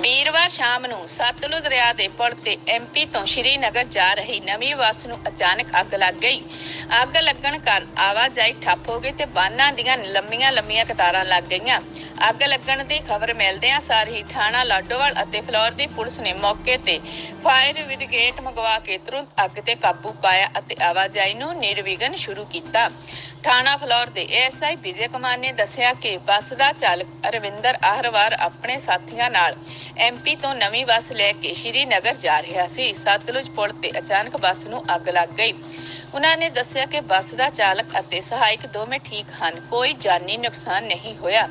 ਵੀਰਵਾਰ ਸ਼ਾਮ ਨੂੰ ਸਤਲੁਜ ਦਰਿਆ ਦੇ ਪੁਲ ਤੇ ਐਮਪੀ ਤੋਂ ਸ਼੍ਰੀਨਗਰ ਜਾ ਰਹੀ ਨਵੀਂ ਬੱਸ ਨੂੰ ਅਚਾਨਕ ਅੱਗ ਲੱਗ ਗਈ। ਅੱਗ ਲੱਗਣ ਕਾਰਨ ਆਵਾਜਾਈ ਠੱਪ ਹੋ ਗਈ ਤੇ ਵਾਹਨਾਂ ਦੀਆਂ ਲੰਮੀਆਂ ਲੰਮੀਆਂ ਕਤਾਰਾਂ ਲੱਗ ਗਈਆਂ। ਅੱਗ ਲੱਗਣ ਦੀ ਖਬਰ ਮਿਲਦਿਆਂ ਸਾਰ ਹੀ ਥਾਣਾ ਲਾਡੋਵਾਲ ਅਤੇ ਫਲੋਰ ਦੀ ਪੁਲਿਸ ਨੇ ਮੌਕੇ ਤੇ ਫਾਇਰ ਬ੍ਰਿਗੇਡ ਮੰਗਵਾ ਕੇ ਤੁਰੰਤ ਅੱਗ ਤੇ ਕਾਬੂ ਪਾਇਆ ਅਤੇ ਆਵਾਜਾਈ ਨੂੰ ਨਿਰਵਿਘਨ ਸ਼ੁਰੂ ਕੀਤਾ। ਥਾਣਾ ਫਲੋਰ ਦੇ ਏਐਸਆਈ ਵਿਜੇ ਕੁਮਾਰ ਨੇ ਦੱਸਿਆ ਕਿ ਬੱਸ ਦਾ ਚਾਲਕ ਅਰਵਿੰਦਰ ਆਹਰਵਾਰ ਆਪਣੇ ਸਾਥੀਆਂ ਨਾਲ ਐਮਪੀ ਤੋਂ ਨਵੀਂ ਬੱਸ ਲੈ ਕੇ ਸ਼੍ਰੀਨਗਰ ਜਾ ਰਿਹਾ ਸੀ। ਸਤਲੁਜ ਪੁਲ ਤੇ ਅਚਾਨਕ ਬੱਸ ਨੂੰ ਅੱਗ ਲੱਗ ਗਈ। ਉਹਨਾਂ ਨੇ ਦੱਸਿਆ ਕਿ ਬੱਸ ਦਾ ਚਾਲਕ ਅਤੇ ਸਹਾਇਕ ਦੋਵੇਂ ਠੀਕ ਹਨ। ਕੋਈ ਜਾਨੀ ਨੁਕਸਾਨ ਨਹੀਂ ਹੋਇਆ।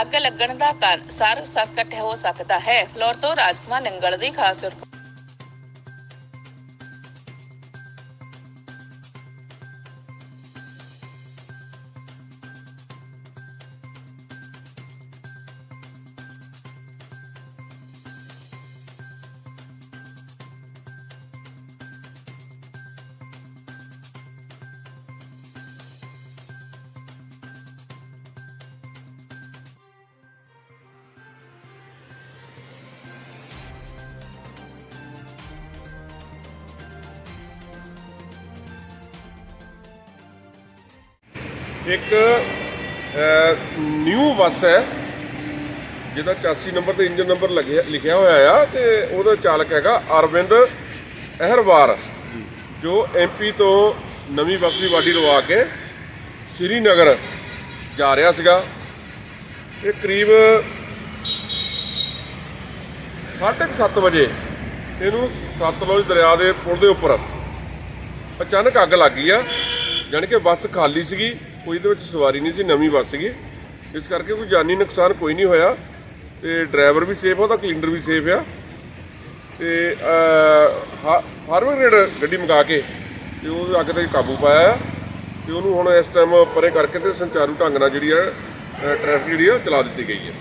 ਅੱਗ ਲੱਗਣ ਦਾ ਕਾਰਨ ਸਰ ਸਕਟ ਹੋ ਸਕਦਾ ਹੈ। ਫਲੋਰ ਤੋਂ ਰਾਜਕੁਮਾਰ ਨੰਗਲ ਦੀ ਖਾਸ ਰਿਪੋਰਟ। ਇੱਕ ਨਿਊ ਬੱਸ ਹੈ, ਜਿਹਦਾ 84 ਨੰਬਰ ਤੇ ਇੰਜਨ ਨੰਬਰ ਲੱਗਿਆ ਲਿਖਿਆ ਹੋਇਆ ਆ, ਤੇ ਉਹਦਾ ਚਾਲਕ ਹੈਗਾ ਅਰਵਿੰਦ ਅਹਿਰਵਾਰ, ਜੋ ਐਮਪੀ ਤੋਂ ਨਵੀਂ ਬੱਸ ਦੀ ਵਾਡੀ ਲਵਾ ਕੇ ਸ੍ਰੀਨਗਰ ਜਾ ਰਿਹਾ ਸੀਗਾ। ਇਹ ਕਰੀਬ 7:30 ਵਜੇ, ਇਹਨੂੰ ਸਤਲੁਜ ਦਰਿਆ ਦੇ ਪੁਲ ਦੇ ਉੱਪਰ ਅਚਾਨਕ ਅੱਗ ਲੱਗ ਗਈ ਆ, ਜਾਣੀ ਕਿ ਬੱਸ ਖਾਲੀ ਸੀਗੀ। ਕੋਈ ਇਹਦੇ ਵਿੱਚ ਸਵਾਰੀ ਨਹੀਂ ਸੀ, ਨਵੀਂ ਬੱਸ ਸੀਗੀ। ਇਸ ਕਰਕੇ ਕੋਈ ਜਾਨੀ ਨੁਕਸਾਨ ਕੋਈ ਨਹੀਂ ਹੋਇਆ। ਤੇ ਡਰਾਈਵਰ ਵੀ ਸੇਫ ਆ, ਉਹਦਾ ਕਲੀਨਰ ਵੀ ਸੇਫ ਆ। ਤੇ ਫਾਰਮਰ ਗ੍ਰੇਡ ਗੱਡੀ ਮੰਗਾ ਕੇ ਤੇ ਉਹ ਅੱਗ ਤੇ ਕਾਬੂ ਪਾਇਆ ਆ। ਤੇ ਉਹਨੂੰ ਹੁਣ ਇਸ ਟਾਈਮ ਪਰੇ ਕਰਕੇ ਤੇ ਸੰਚਾਰੂ ਢੰਗ ਨਾਲ ਜਿਹੜੀ ਆ ਟ੍ਰੈਫਿਕ ਜਿਹੜੀ ਆ ਚਲਾ ਦਿੱਤੀ ਗਈ ਹੈ